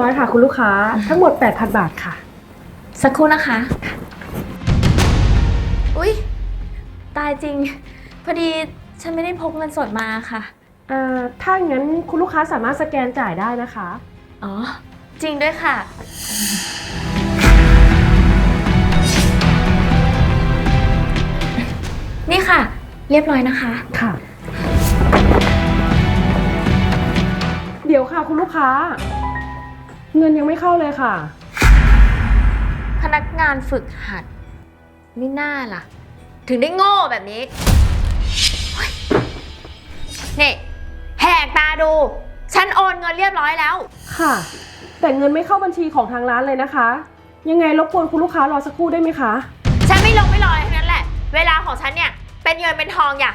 เรียบร้อยค่ะ คุณลูกค้าทั้งหมด 8,000 บาทค่ะ สักครู่นะคะ อุ๊ย ตายจริง พอดีฉันไม่ได้พกเงินสดมาค่ะ เอ่อถ้างั้นคุณลูกค้าสามารถสแกนจ่ายได้นะคะ อ๋อ จริงด้วยค่ะ นี่ค่ะ เรียบร้อยนะคะ ค่ะ เดี๋ยวค่ะคุณลูกค้า เงินยังไม่เข้าเลยค่ะ พนักงานฝึกหัด ไม่น่าล่ะ ถึงได้โง่แบบนี้เฮ้ยนี่แหกตาดู ฉันโอนเงินเรียบร้อยแล้ว ค่ะ แต่เงินไม่เข้าบัญชีของทางร้านเลยนะคะ ยังไงรบกวนคุณลูกค้ารอสักครู่ได้ไหมคะ ฉันไม่ลงไม่ลอยทั้งนั้นแหละ เวลาของฉันเนี่ย เป็นเงินเป็นทองอย่า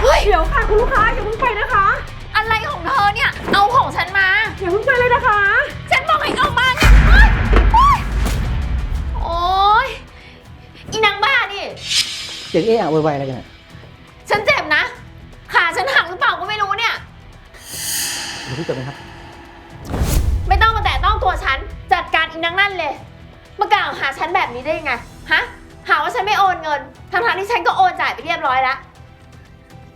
เฮ้ย เดี๋ยวค่ะคุณลูกค้าอย่าเพิ่งไปนะคะ อะไรของเธอเนี่ย เอาของฉันมา อย่าเพิ่งไปเลย สียงเอะอะโวยวายอะไรกันอะฉันเจ็บนะ ขาฉันหักหรือเปล่าก็ไม่รู้เนี่ย เดี๋ยวพี่จบไหมครับ ไม่ต้องมาแตะต้องตัวฉัน จัดการอีนางนั่นเลย มากล่าวหาฉันแบบนี้ได้ยังไง ฮะ หาว่าฉันไม่โอนเงิน ทั้งๆที่ฉันก็โอนจ่ายไปเรียบร้อยแล้ว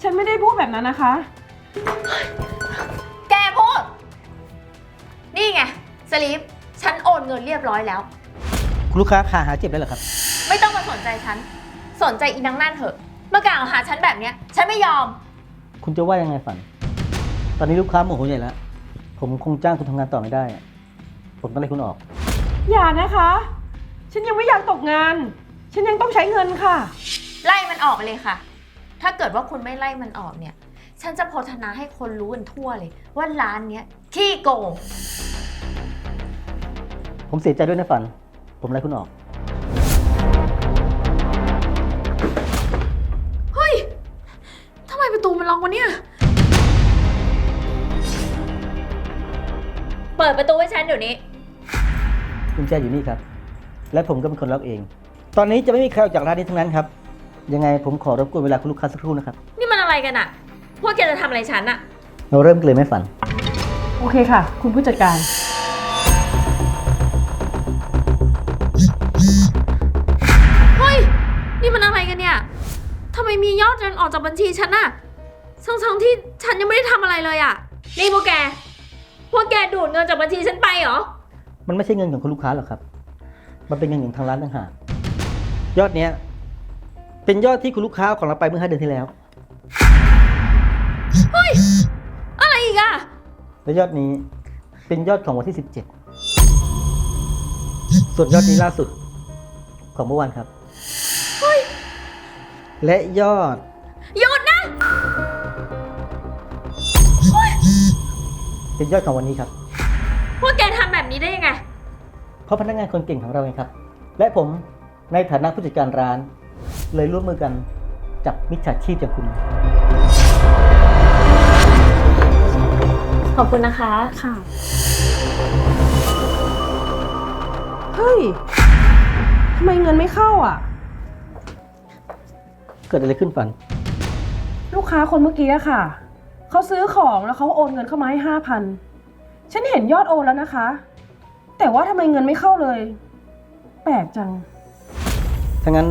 ฉันไม่ได้พูดแบบนั้นนะคะ แกพูด นี่ไงสลีป ฉันโอนเงินเรียบร้อยแล้ว คุณลูกค้าขาหาเจ็บแล้วเหรอครับ ไม่ต้องมาสนใจฉัน สนใจอีนางนั่นเถอะ มากล่าวหาฉันแบบเนี้ย ฉันไม่ยอม คุณจะว่ายังไงฝัน ตอนนี้ลูกค้าโมโหใหญ่แล้ว ผมคงจ้างคุณทำงานต่อไม่ได้อะผมต้องไล่คุณออก อย่านะคะ ฉันยังไม่อยากตกงาน ฉันยังต้องใช้เงินค่ะ ไล่มันออกไปเลยค่ะ ถ้าเกิดว่าคุณไม่ไล่มันออกเนี่ย ฉันจะโพธนาให้คนรู้กันทั่วเลย ว่าร้านเนี้ยขี้โกง ผมเสียใจด้วยนะฝัน ผมไล่คุณออก ประตูมันล็อกวะเนี่ย เปิดประตูให้ฉันเดี๋ยวนี้ กุญแจอยู่นี่ครับ และผมก็เป็นคนล็อกเอง ตอนนี้จะไม่มีใครออกจากร้านนี้ทั้งนั้นครับ ยังไงผมขอรบกวนเวลาคุณลูกค้าสักครู่นะครับ นี่มันอะไรกันอะพวกแกจะทำอะไรฉันอะเราเริ่มกันเลยไหมฝัน โอเคค่ะ คุณผู้จัดการ เฮ้ย นี่มันอะไรกันเนี่ยทำไมมียอดเงินออกจากบัญชีฉันอะ ทั้งๆที่ฉันยังไม่ได้ทำอะไรเลยอะนี่พวกแก พวกแกดูดเงินจากบัญชีฉันไปเหรอ มันไม่ใช่เงินของคุณลูกค้าหรอกครับ มันเป็นเงินของทางร้านต่างหากยอดเนี้ย เป็นยอดที่คุณลูกค้าเอาของเราไปเมื่อห้าเดือนที่แล้ว อะไรอีกอะและยอดนี้เป็นยอดของวันที่ 17 ส่วนยอดนี้ล่าสุดของเมื่อวานครับ และยอดหยุด เป็นยอดของวันนี้ครับพวกแกทำแบบนี้ได้ยังไง เพราะพนักงานคนเก่งของเราไงครับ และผมในฐานะผู้จัดการร้าน เลยร่วมมือกันจับมิจฉาชีพอย่างคุณ ขอบคุณนะคะ ค่ะ เฮ้ย ทำไมเงินไม่เข้าอะ เกิดอะไรขึ้นฝัน ลูกค้าคนเมื่อกี้อะค่ะ เขาซื้อของแล้วเขาโอนเงินเข้ามาให้ห้าพันฉันเห็นยอดโอนแล้วนะคะ แต่ว่าทำไมเงินไม่เข้าเลย แปลกจัง ถ้างั้น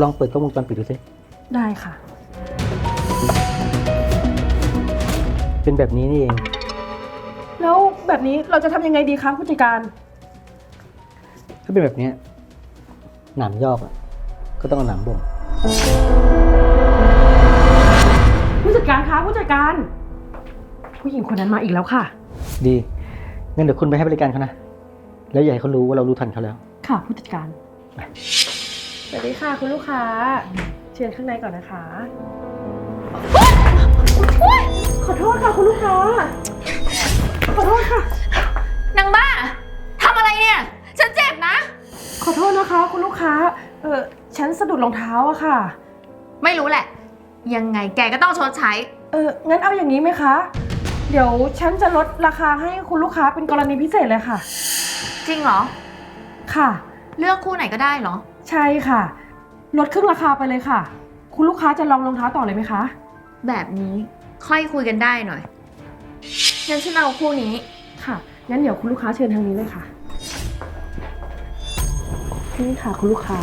ลองเปิดกล้องวงจรปิดดูสิ ได้ค่ะ เป็นแบบนี้นี่เอง แล้วแบบนี้เราจะทำยังไงดีคะผู้จัดการ ถ้าเป็นแบบเนี้ยหนามยอกอะก็ต้องเอาหนามบ่ง ผู้หญิงคนนั้นมาอีกแล้วค่ะ ดีงั้นเดี๋ยวคุณไปให้บริการเขานะ แล้วอย่าให้เขารู้ว่าเรารู้ทันเขาแล้ว ค่ะผู้จัดการ สวัสดีค่ะคุณลูกค้า เชิญข้างในก่อนนะคะขอโทษค่ะคุณลูกค้า ขอโทษค่ะ นางบ้าทำอะไรเนี่ย ฉันเจ็บนะ ขอโทษนะคะ คุณลูกค้า เออฉันสะดุดรองเท้าอะค่ะ ไม่รู้แหละ ยังไงแกก็ต้องชดใช้ เอองั้นเอาอย่างนี้ไหมคะ เดี๋ยวฉันจะลดราคาให้คุณลูกค้าเป็นกรณีพิเศษเลยค่ะ จริงเหรอ ค่ะ เลือกคู่ไหนก็ได้เหรอ ใช่ค่ะ ลดครึ่งราคาไปเลยค่ะ คุณลูกค้าจะลองรองเท้าต่อเลยไหมคะ แบบนี้ค่อยคุยกันได้หน่อยงั้นฉันเอาคู่นี้ ค่ะ งั้นเดี๋ยวคุณลูกค้าเชิญทางนี้เลยค่ะ นี่ค่ะคุณลูกค้า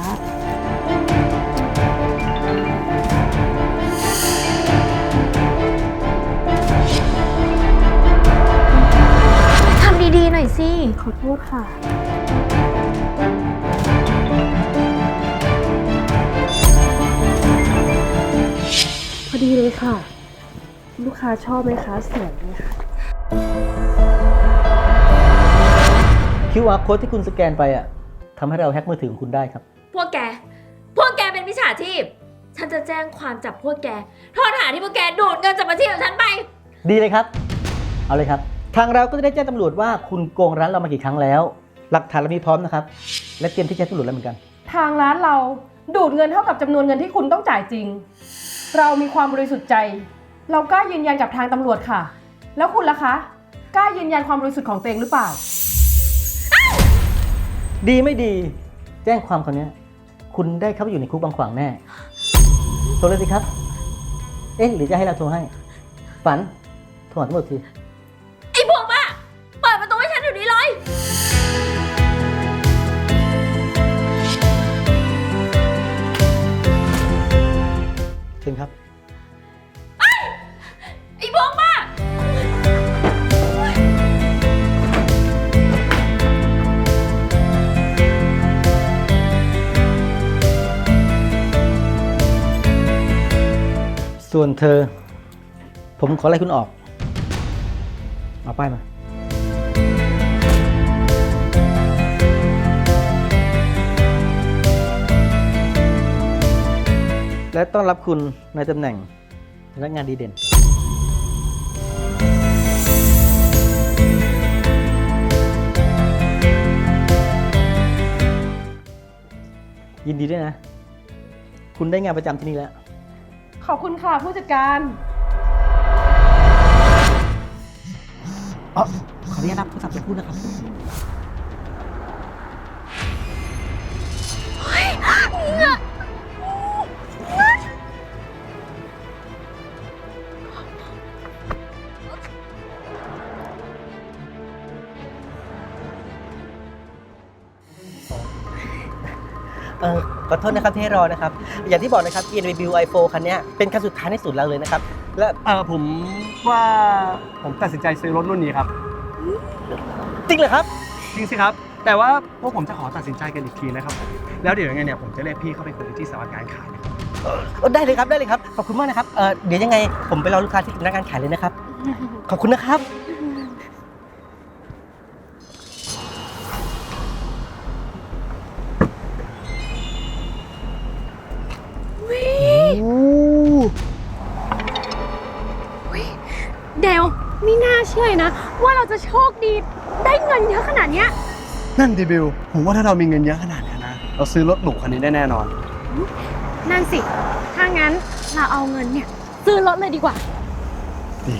สิ ขอโทษค่ะ พอดีเลยค่ะ ลูกค้าชอบไหมคะสวยไหมคะ QR code ที่คุณสแกนไปอะทำให้เราแฮ็กมือถือของคุณได้ครับ พวกแก พวกแกเป็นมิจฉาชีพ ฉันจะแจ้งความจับพวกแกโทษฐานที่พวกแกดูดเงินจากบัญชีของฉันไป ดีเลยครับ เอาเลยครับ ทางเราก็จะได้แจ้งตำรวจว่าคุณโกงร้านเรามากี่ครั้งแล้ว หลักฐานเรามีพร้อมนะครับ และเตรียมที่จะแจ้งตำรวจแล้วเหมือนกัน ทางร้านเราดูดเงินเท่ากับจำนวนเงินที่คุณต้องจ่ายจริง เรามีความบริสุทธิ์ใจ เรากล้ายืนยันกับทางตำรวจค่ะ แล้วคุณล่ะคะกล้ายืนยันความบริสุทธิ์ของตัวเองหรือเปล่า ดีไม่ดี แจ้งความคนนี้ย คุณได้เข้าไปอยู่ในคุกบางขวางแน่โทรเลยสิครับ เอ๊ะหรือจะให้เราโทรให้ ฝันโทรหาตำรวจที ส่วนเธอ ผมขอไล่คุณออก เอาป้ายมา และต้อนรับคุณในตำแหน่งพนักงานดีเด่น ยินดีด้วยนะ คุณได้งานประจำที่นี่แล้ว ขอบคุณค่ะผู้จัดการ อ๋อขออนุญาตรับโทรศัพท์สักครู่นะครับ ออขอโทษนะครับที่ให้รอนะครับ อย่างที่บอกนะครับ BMW i4 คันเนี้ยเป็นคันสุดท้ายในสุดเราเลยนะครับ และเออผมว่าผมตัดสินใจซื้อรถรุ่นนี้ครับ จริงเหรอครับ จริงสิครับ แต่ว่าพวกผมจะขอตัดสินใจกันอีกทีนะครับผมแล้วเดี๋ยวยังไงเนี่ยผมจะเรียกพี่เข้าไปคุยที่สำนักงานขายนะครับเออได้เลยครับได้เลยครับ ขอบคุณมากนะครับเออเดี๋ยวยังไงผมไปรอลูกค้าที่พนักงานขายเลยนะครับ ขอบคุณนะครับ จะโชคดีได้เงินเยอะขนาดเนี้ยนั่นดิบิว ผมว่าถ้าเรามีเงินเยอะขนาดนี้นะ เราซื้อรถหรูคันนี้ได้แน่นอน นั่นสิ ถ้างั้นเราเอาเงินเนี่ย ซื้อรถเลยดีกว่าดี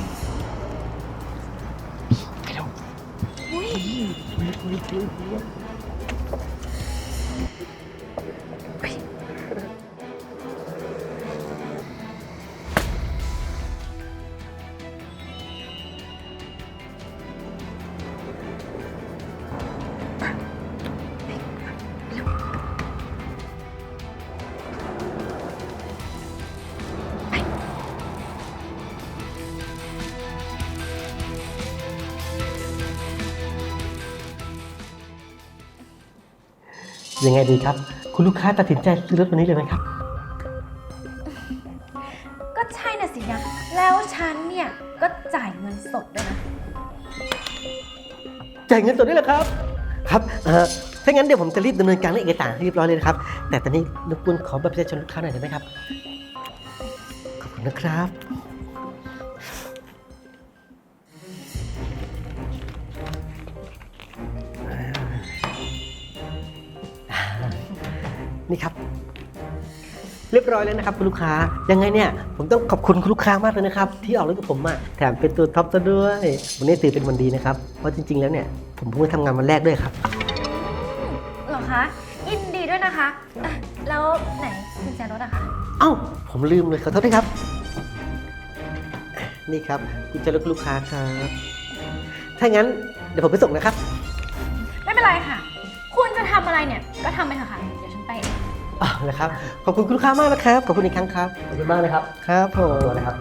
ยังไงดีครับ คุณลูกค้าตัดสินใจซื้อรถวันนี้เลยไหมครับ ก็ใช่น่ะสินะ แล้วฉันเนี่ย ก็จ่ายเงินสดด้วยนะ จ่ายเงินสดด้วยเหรอครับ ครับเอ่อถ้างั้นเดี๋ยวผมจะรีบดำเนินการเรื่องเอกสารให้เรียบร้อยเลยนะครับ แต่ตอนนี้รบกวนขอบัตรประชาชนลูกค้าหน่อยได้ไหมครับ ขอบคุณนะครับ เรียบร้อยแล้วนะครับคุณลูกค้า ยังไงเนี่ยผมต้องขอบคุณคุณลูกค้ามากเลยนะครับที่ออกรถกับผมมาแถมเป็นตัวท็อปซะด้วย วันนี้ถือเป็นวันดีนะครับ เพราะจริง ๆ แล้วเนี่ยผมเพิ่งมาทำงานวันแรกด้วยครับ เหรอคะ ยินดีด้วยนะคะอะแล้วไหนกุญแจรถอะคะ เอ้าผมลืมเลยขอโทษด้วยครับ นี่ครับคุณจะรถคุณลูกค้าครับถ้าถ้างั้นเดี๋ยวผมไปส่งนะครับ ไม่เป็นไรค่ะ คุณจะทำอะไรเนี่ย ก็ทำไปเถอะค่ะ เดี๋ยวฉันไปเองอ๋อนะครับ ขอบคุณคุณลูกค้ามากนะครับ ขอบคุณอีกครั้งครับ ขอบคุณมากเลยครับ ครับผมตัวนะครับ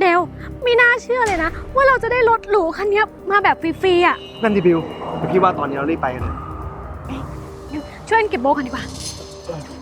เดวไม่น่าเชื่อเลยนะ ว่าเราจะได้รถหรูคันนี้มาแบบฟรีๆอะนั่นดิบิวแต่พี่ว่าตอนนี้เรารีบไปกันเถอะช่วยกันเก็บโบกันดีกว่าพ่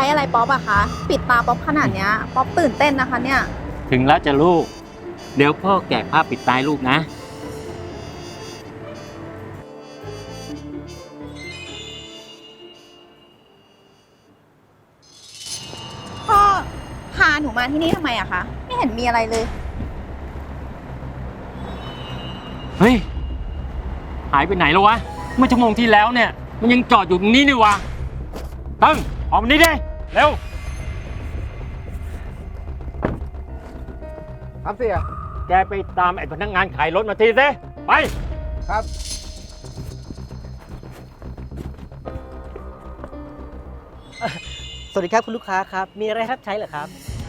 พ่อจะเซอร์ไพรส์อะไรป๊อปอะคะ ปิดตาป๊อปขนาดเนี้ยป๊อปตื่นเต้นนะคะเนี่ย ถึงแล้วจะลูก เดี๋ยวพ่อแกะผ้าปิดตายลูกนะ พ่อพาหนูมาที่นี่ทำไมอะคะ ไม่เห็นมีอะไรเลย เฮ้ย หายไปไหนแล้ววะ เมื่อชั่วโมงที่แล้วเนี่ย มันยังจอดอยู่ตรงนี้นี่วะตั้งออกมานี่ดิ เร็ว ครับเสียแกไปตามไอ้พนักงานขายรถมาทีสิไป ครับ สวัสดีครับคุณลูกค้าครับ มีอะไรรับใช้เหรอครับ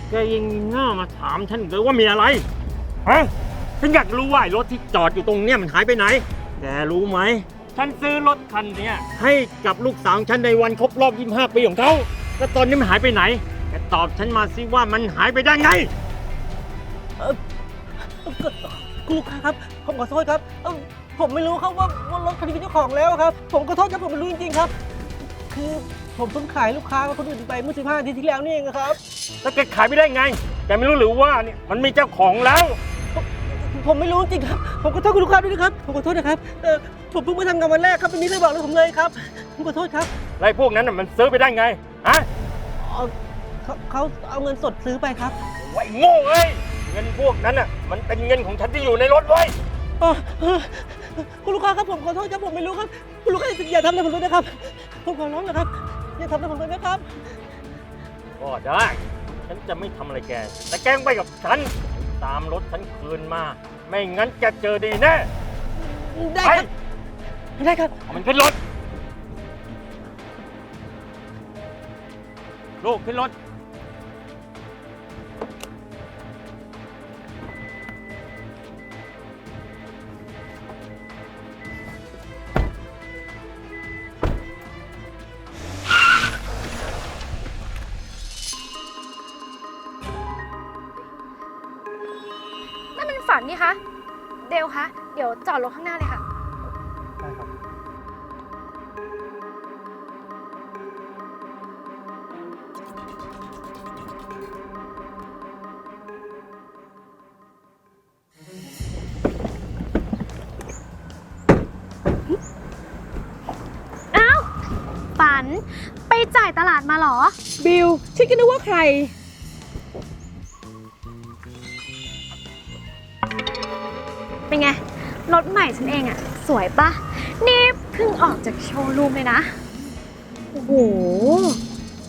แกยังหน้ามาถามฉันอีกเลยว่ามีอะไรฮะฉันอยากรู้ว่าไอ้รถที่จอดอยู่ตรงเนี้ยมันหายไปไหน แกรู้ไหม ฉันซื้อรถคันเนี้ยให้กับลูกสาวของฉันในวันครบรอบ 25 ปีของเขา แล้วตอนนี้มันหายไปไหนแกตอบฉันมาสิว่ามันหายไปได้ไง คุณลูกค้าครับ ผมขอโทษครับเอ้าผมไม่รู้ครับว่าว่ารถคันนี้เป็นเจ้าของแล้วครับ ผมขอโทษครับผมไม่รู้จริงๆครับ คือผมเพิ่งขายลูกค้ากับคนอื่นไปเมื่อ15นาทีที่แล้วนี่เองครับ แล้วแกขายไปได้ไง แกไม่รู้หรือว่าเนี่ยมันมีเจ้าของแล้ว ผมไม่รู้จริงครับ ผมขอโทษคุณลูกค้าด้วยนะครับ ผมขอโทษนะครับเออผมเพิ่งมาทำงานวันแรกครับไม่มีใครบอกเลยผมเลยครับ ผมขอโทษครับแล้วไอ้พวกนั้นน่ะมันซื้อไปได้ไง ฮะเอาเขาเขาเอาเงินสดซื้อไปครับไว้โง่เอ้ย เงินพวกนั้นน่ะ มันเป็นเงินของฉันที่อยู่ในรถไว้ยเอ่อเอ่อคุณลูกค้าครับผมขอโทษครับผมไม่รู้ครับ คุณลูกค้าอย่าทำอะไรผมเลยนะครับ ผมขอร้องนะครับ อย่าทำอะไรผมเลยนะครับ ก็ได้ ฉันจะไม่ทำอะไรแก แต่แกต้องไปกับฉัน ตามรถฉันคืนมา ไม่งั้นแกเจอดีแน่ได้ไปครับ ได้ครับ เอามันขึ้นรถ ลูกขึ้นรถ เดวคะ เดี๋ยวจอดรถข้างหน้าเลยค่ะ ได้ครับ อ้าว ฝัน ไปจ่ายตลาดมาเหรอ บิลฉันก็นึกว่าใคร เป็นไง รถใหม่ฉันเองอะสวยปะนี่เพิ่งออกจากโชว์รูมเลยนะ โอ้โห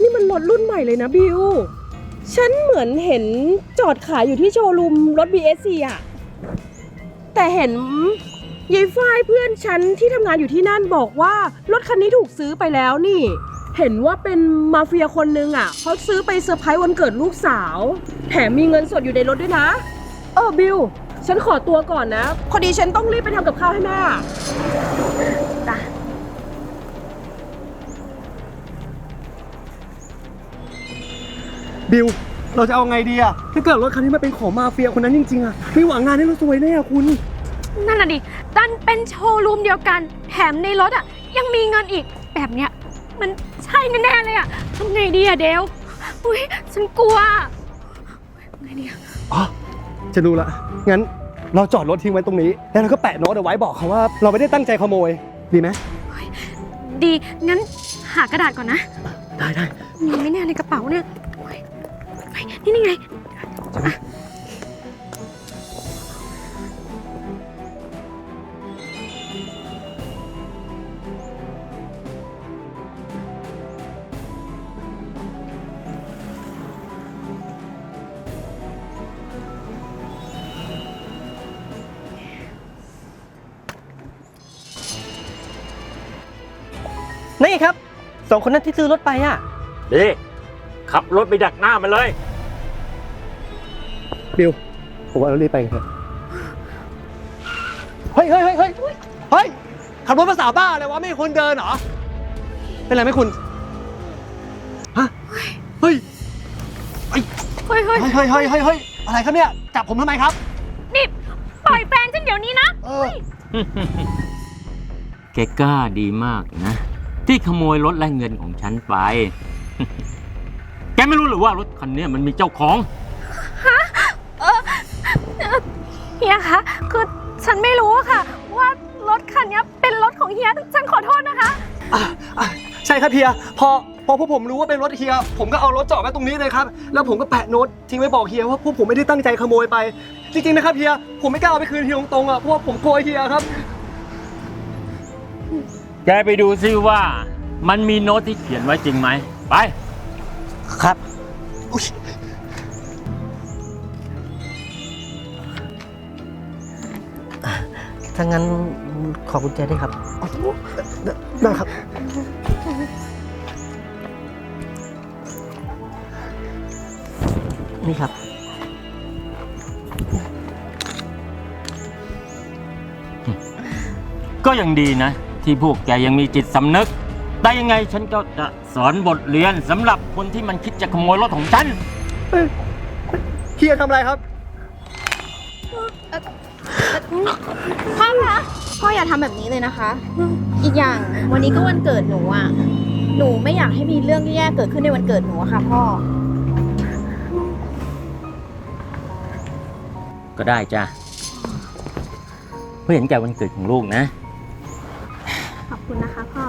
นี่มันรถรุ่นใหม่เลยนะบิว ฉันเหมือนเห็นจอดขายอยู่ที่โชว์รูมรถ BSC อะแต่เห็นยายฝ้ายเพื่อนฉันที่ทำงานอยู่ที่นั่นบอกว่ารถคันนี้ถูกซื้อไปแล้วนี่ เห็นว่าเป็นมาเฟียคนนึงอะเขาซื้อไปเซอร์ไพรส์วันเกิดลูกสาว แถมมีเงินสดอยู่ในรถด้วยนะ เออบิว ฉันขอตัวก่อนนะ พอดีฉันต้องรีบไปทำกับข้าวให้แม่จ้ะบิว เราจะเอาไงดีอะถ้าเกิดรถคันนี้มันเป็นของมาเฟียคนนั้นจริงๆอะไม่หวังงานให้เราซวยแน่อะคุณ นั่นน่ะดิดันเป็นโชว์รูมเดียวกัน แถมในรถอะ ยังมีเงินอีกแบบเนี้ย มันใช่แน่ๆเลยอะทำไงดีอะเดวอุ้ยฉันกลัวไงดีอะ อ๋อจะรู้ละ งั้นเราจอดรถทิ้งไว้ตรงนี้ แล้วเราก็แปะโน้ตเอาไว้บอกเขาว่า เราไม่ได้ตั้งใจขโมย ดีไหมดี งั้นหากระดาษก่อนนะ ได้ได้มีไหม่แน่ในกระเป๋าเนี่ยโอ๊ยเฮ้ยนี่นี่ไงนี่ สองคนนั้นที่ซื้อรถไปอะ ดีขับรถไปดักหน้ามันเลย บิวผมว่าเรารีบไปกันเถอะเฮ้ยเฮ้ยเฮ้ยเฮ้ยเฮ้ยขับรถภาษาบ้าเลยวะไม่ให้คนเดินเหรอ เป็นไรไหมคุณ ฮะ เฮ้ย เฮ้ยเฮ้ยเฮ้ยเฮ้ยเฮ้ยเฮ้ยเฮ้ยอะไรครับเนี่ย จับผมทำไมครับ นี่ปล่อยแฟนฉันเดี๋ยวนี้นะ เออ แกกล้าดีมากนะ ที่ขโมยรถและเงินของฉันไป แกไม่รู้หรือว่ารถคันเนี้ยมันมีเจ้าของเฮียคะคือฉันไม่รู้อะค่ะ ว่ารถคันเนี้ยเป็นรถของเฮียฉันขอโทษนะคะ อะอะใช่ครับเฮียพอพอพวกผมรู้ว่าเป็นรถเฮีย ผมก็เอารถจอดไว้ตรงนี้เลยครับ แล้วผมก็แปะโน้ตทิ้งไว้บอกเฮียว่าพวกผมไม่ได้ตั้งใจขโมยไป จริงๆนะครับเฮียผมไม่กล้าเอาไปคืนเฮียตรงๆอะเพราะว่าผมกลัวเฮียครับ แกไปดูซิว่ามันมีโน้ตที่เขียนไว้จริงไหม ไป ครับถ้างั้นขอกุญแจด้วยครับได้ครับ นี่ครับ ก็ยังดีนะ ที่พวกแกยังมีจิตสำนึก แต่ยังไงฉันก็จะสอนบทเรียนสำหรับคนที่มันคิดจะขโมยรถของฉัน เฮียทำอะไรครับ พ่อคะพ่ออย่าทำแบบนี้เลยนะคะ อีกอย่างวันนี้ก็วันเกิดหนูอะ หนูไม่อยากให้มีเรื่องแย่ๆเกิดขึ้นในวันเกิดหนูอะค่ะพ่อ ก็ได้จ้ะเพื่อเห็นแก่วันเกิดของลูกนะขอบ คุณนะคะพ่อ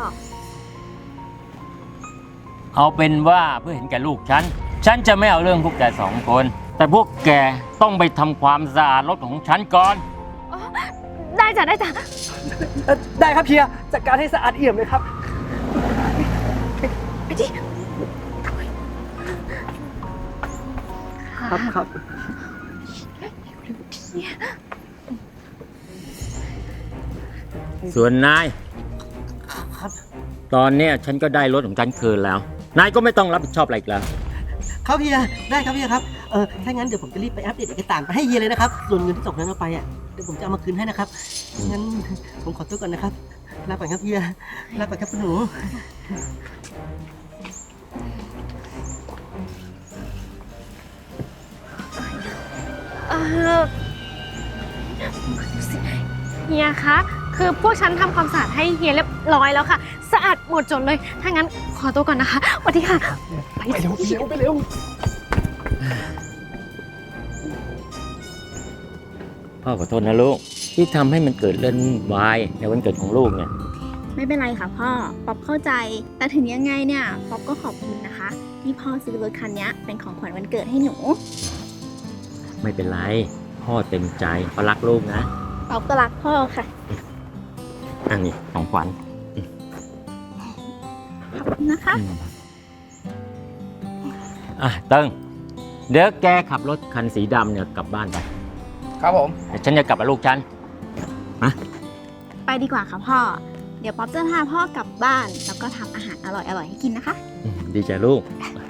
เอาเป็นว่าเพื่อเห็นแก่ลูกฉัน ฉันจะไม่เอาเรื่องพวกแกสองคน แต่พวกแกต้องไปทำความสะอาดรถของฉันก่อน ได้จ้ะได้จ้ะเอ่อได้ครับเฮียจัดการให้สะอาดเอี่ยมเลยครับ ไปดิครับครับ ส่วนนาย ตอนเนี้ยฉันก็ได้รถของฉันคืนแล้ว นายก็ไม่ต้องรับผิดชอบอะไรอีกแล้ว ครับเฮียได้ครับเฮียครับเออถ้างั้นเดี๋ยวผมจะรีบไปอัปเดตเอกสารไปให้เฮียเลยนะครับส่วนเงินที่ตกนั้นเอาไปอะเดี๋ยวผมจะเอามาคืนให้นะครับงั้นผมขอตัวก่อนนะครับลาไปครับเฮียลาไปครับคุณหนูเออเฮียคะ คือพวกฉันทำความสะอาดให้เฮียเรียบร้อยแล้วค่ะ สะอาดหมดจดเลย ถ้างั้นขอตัวก่อนนะคะสวัสดีค่ะ ไปไปเร็วไปเร็วไปเร็ว พ่อขอโทษนะลูก ที่ทำให้มันเกิดเรื่องวุ่นวายในวันเกิดของลูกเนี่ย ไม่เป็นไรค่ะพ่อ ป๊อปเข้าใจ แต่ถึงยังไงเนี่ย ป๊อปก็ขอบคุณนะคะที่พ่อซื้อรถคันนี้เป็นของขวัญวันเกิดให้หนู ไม่เป็นไร พ่อเต็มใจเพราะรักลูกนะ ป๊อปก็รักพ่อค่ะ อันนี้ของขวัญขอบคุณนะคะอืมอะเติ้งเดี๋ยวแกขับรถคันสีดำเนี่ยกลับบ้านไปครับผมเดี๋ยวฉันจะกลับกับลูกฉัน ไปดีกว่าค่ะพ่อ เดี๋ยวป๊อปจะพาพ่อกลับบ้าน แล้วก็ทำอาหารอร่อยๆให้กินนะคะอืมดีใจลูกค